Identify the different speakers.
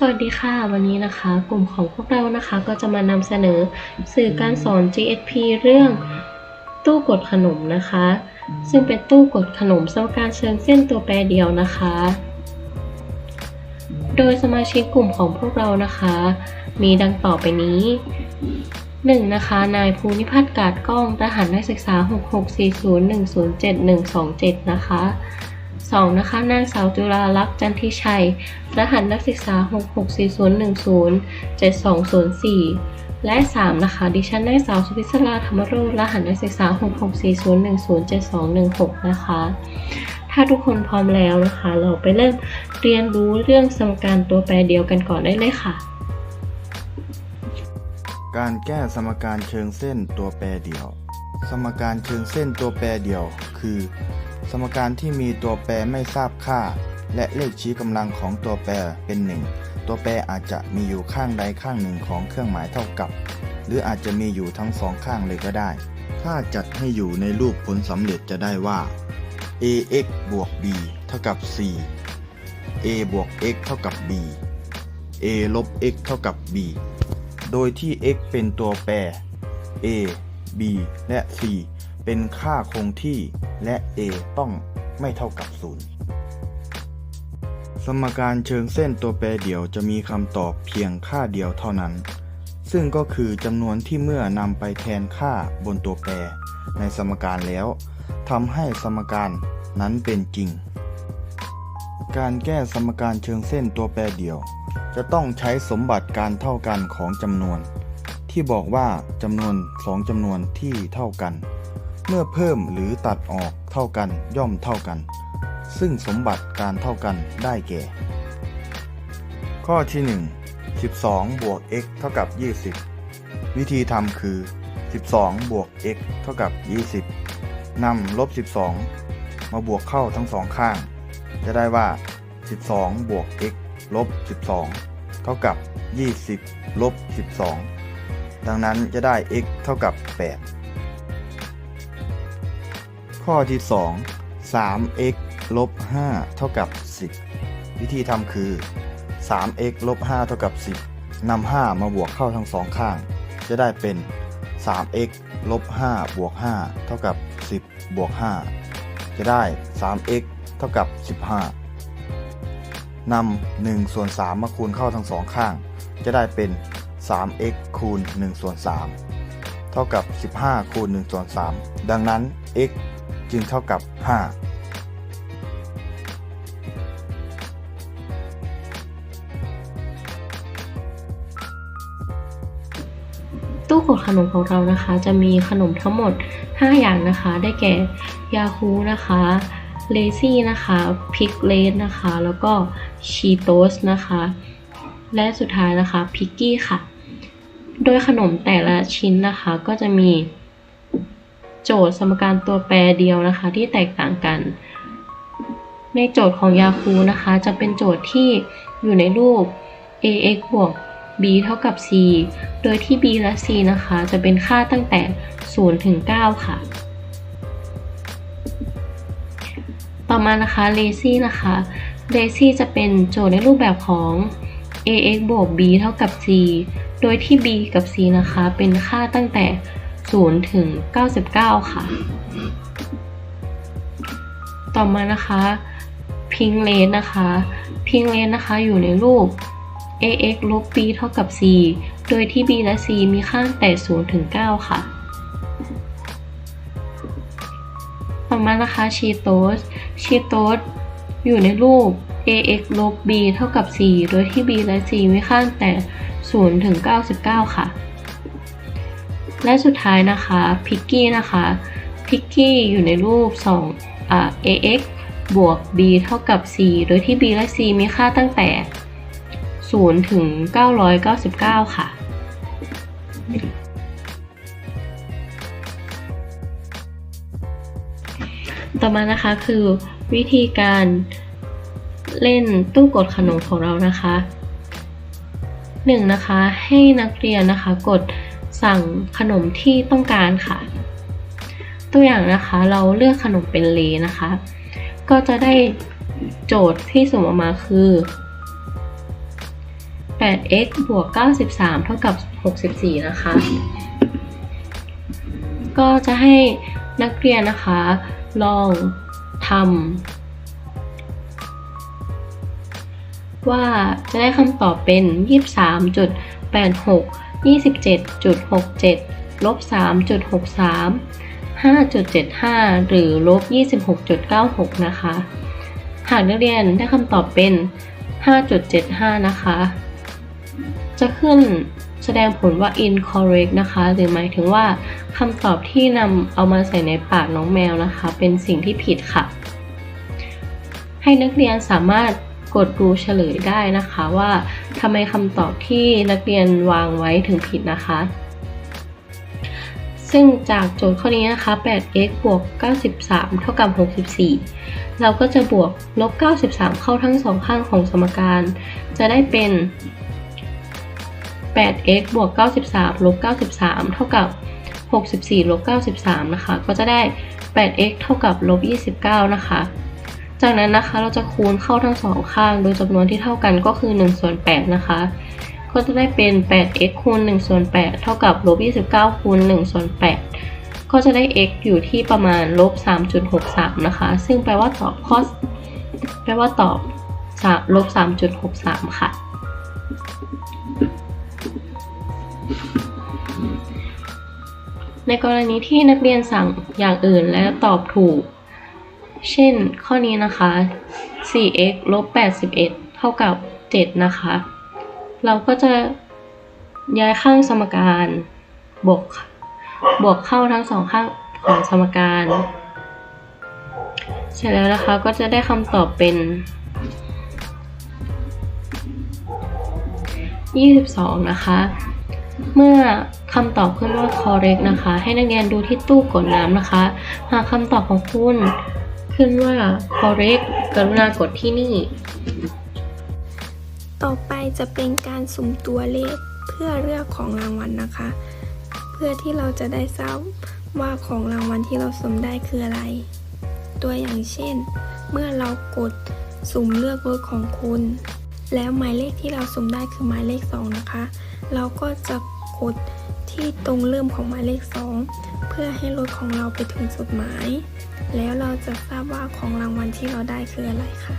Speaker 1: สวัสดีค่ะ วันนี้นะคะ กลุ่มของพวกเรานะคะ ก็จะมานำเสนอสื่อการสอน GSP เรื่องตู้กดขนมนะคะ ซึ่งเป็นตู้กดขนมสมการเชิงเส้นตัวแปรเดียวนะคะ โดยสมาชิกกลุ่มของพวกเรานะคะ มีดังต่อไปนี้ 1. นะคะ นายภูนิพัฒน์กาดกล้องรหัสนักศึกษา 6640107127 นะคะ 2. นะคะ นางสาวจุฬาลักษณ์จันทิชัย รหัสนักศึกษา 6640107204 และ 3. นะคะ ดิฉันนางสาวสุพิศราธรรมรจน์รหัสนักศึกษา 6640107216 นะคะ ถ้าทุกคนพร้อมแล้วนะคะ เราไปเริ่มเรียนรู้เรื่องสมการตัวแปรเดียวกันก่อนได้เลยค่ะ
Speaker 2: การแก้สมการเชิงเส้นตัวแปรเดี่ยว สมการเชิงเส้นตัวแปรเดี่ยว คือ สมการที่มีตัวแปรไม่ทราบค่า และเลขชี้กำลังของตัวแปรเป็นหนึ่งตัวแปรอาจจะมีอยู่ข้างใดข้างหนึ่งของเครื่องหมายเท่ากับ หรืออาจจะมีอยู่ทั้งสองข้างเลยก็ได้ ถ้าจัดให้อยู่ในรูปผลสำเร็จจะได้ว่า ax บวก b เท่ากับ c a บวก x เท่ากับ b a ลบ x เท่ากับ b โดยที่ x เป็นตัวแปร a b และ c เป็นค่าคงที่ และ a ต้องไม่เท่ากับ 0 สมการเชิงเส้นตัวแปรเดี่ยวจะมีคำตอบเพียงค่าเดียวเท่านั้น ซึ่งก็คือจำนวนที่เมื่อนำไปแทนค่าบนตัวแปร ในสมการแล้วทำให้สมการนั้นเป็นจริง การแก้สมการเชิงเส้นตัวแปรเดี่ยว จะต้องใช้สมบัติการเท่ากันของจำนวน ที่บอกว่าจำนวนสองจำนวนที่เท่ากัน เมื่อเพิ่มหรือตัดออกเท่ากันย่อมเท่ากัน ซึ่งสมบัติการเท่ากันได้แก่ ข้อที่ 1 12 บวก x เท่ากับ 20 วิธีทำคือ 12 บวก x เท่ากับ 20นำลบ 12 มาบวกเข้าทั้งสองข้าง จะได้ว่า 12 บวก x ลบ 12 เท่ากับ 20 ลบ 12 ดังนั้นจะได้ x เท่ากับ 8 ข้อที่ 2 3x ลบ5เท่ากับ 10 วิธีทำคือ 3x ลบ5เท่ากับ 10นำ5มาบวกเข้าทั้งสองข้าง จะได้เป็น 3x ลบ5บวก5เท่ากับ 10 บวก 5 จะได้ 3x เท่ากับ 15นำ1ส่วน3มาคูณเข้าทั้งสองข้าง จะได้เป็น 3x คูณ1ส่วน3เท่ากับ 15 คูณ1ส่วน3ดังนั้น x จึงเท่ากับ 5
Speaker 1: ตู้กดขนมของเรานะคะจะมีขนมทั้งหมด 5 อย่างนะคะ ได้แก่ยาคูนะคะเลซี่นะคะพิกเลสนะคะ แล้วก็ชีโตสนะคะ และสุดท้ายนะคะพิกกี้ค่ะ โดยขนมแต่ละชิ้นนะคะก็จะมี โจทย์สมการตัวแปรเดียวนะคะ ที่แตกต่างกัน ในโจทย์ของยาคูนะคะ จะเป็นโจทย์ที่อยู่ในรูป ax บวก b เท่ากับ c โดยที่ b และ c นะคะ จะเป็นค่าตั้งแต่ 0 ถึง 9 ค่ะ ต่อมานะคะ lazy นะคะ lazy จะเป็นโจทย์ในรูปแบบของ ax บวก b เท่ากับ c โดยที่ b กับ c นะคะ เป็นค่าตั้งแต่ 0ถึง 99 ค่ะ ต่อมานะคะ pink lane นะคะ pink lane นะคะอยู่ในรูป ax ลบ b เท่ากับ c โดยที่ b และ c มีค่าแต่0ถึง 9 ค่ะ ต่อมานะคะ cheetos cheetos อยู่ในรูป ax ลบ b เท่ากับ c โดยที่ b และ c มีค่าแต่0ถึง 99 ค่ะ และสุดท้ายนะคะ picky นะคะ picky อยู่ในรูป2อ่า ax บวก b เท่ากับ c โดยที่ b และ c มีค่าตั้งแต่ 0 ถึง 999 ค่ะ ต่อมานะคะคือวิธีการเล่นตู้กดขนมของเรานะคะหนึ่งนะคะให้นักเรียนนะคะกด สั่งขนมที่ต้องการค่ะ ตัวอย่างนะคะเราเลือกขนมเป็นเลนะคะ ก็จะได้โจทย์ที่ส่งออกมาคือ 8x บวก 93 เท่ากับ 64 นะคะ ก็จะให้นักเรียนนะคะ ลองทำว่าจะได้คำตอบเป็น 23.86 27.67 ลบ 3.63 5.75 หรือลบ 26.96 นะคะ หากนักเรียนได้คำตอบเป็น 5.75 นะคะ จะขึ้นแสดงผลว่า incorrect นะคะ หรือหมายถึงว่าคำตอบที่นำเอามาใส่ในปากน้องแมวนะคะ เป็นสิ่งที่ผิดค่ะ ให้นักเรียนสามารถ กดดูเฉลยได้นะคะว่าทำไมคำตอบที่นักเรียนวางไว้ถึงผิดนะคะ ซึ่งจากโจทย์ข้อนี้นะคะ 8x บวก 93 เท่ากับ 64 เราก็จะบวกลบ 93 เข้าทั้งสองข้างของสมการ จะได้เป็น 8x บวก 93 ลบ 93 เท่ากับ 64 ลบ 93 นะคะ ก็จะได้ 8x เท่ากับลบ 29 นะคะ จากนั้นนะคะเราจะคูณเข้าทั้งสองข้าง โดยจำนวนที่เท่ากันก็คือ1ส่วน8นะคะ ก็จะได้เป็น 8x คูณ1ส่วน8เท่ากับลบ29คูณ1ส่วน8ก็จะได้ x อยู่ที่ประมาณลบ3.63นะคะ ซึ่งแปลว่าตอบข้อแปลว่าตอบลบ3.63 ค่ะในกรณีที่นักเรียนสั่งอย่างอื่นและตอบถูก เช่น ข้อนี้นะคะ 4x ลบ81 เท่ากับ 7 นะคะ เราก็จะย้ายข้างสมการบวกบวกเข้าทั้งสองข้างของสมการ เสร็จแล้วนะคะก็จะได้คำตอบเป็น 22 นะคะ เมื่อคำตอบขึ้นว่า correct นะคะ ให้นักเรียนดูที่ตู้กดน้ำนะคะ หากคำตอบของคุณ ขึ้นว่า correct กรุณากดที่นี่
Speaker 3: ต่อไปจะเป็นการสุ่มตัวเลขเพื่อเลือกของรางวัลนะคะ เพื่อที่เราจะได้ทราบว่าของรางวัลที่เราสุ่มได้คืออะไร ตัวอย่างเช่น เมื่อเรากดสุ่มเลือกรถของคุณ แล้วหมายเลขที่เราสุ่มได้คือหมายเลข 2 นะคะ เราก็จะกด ที่ตรงเริ่มของหมายเลข 2 เพื่อให้รถของเราไปถึงจุดหมาย แล้วเราจะทราบว่าของรางวัลที่เราได้คืออะไรค่ะ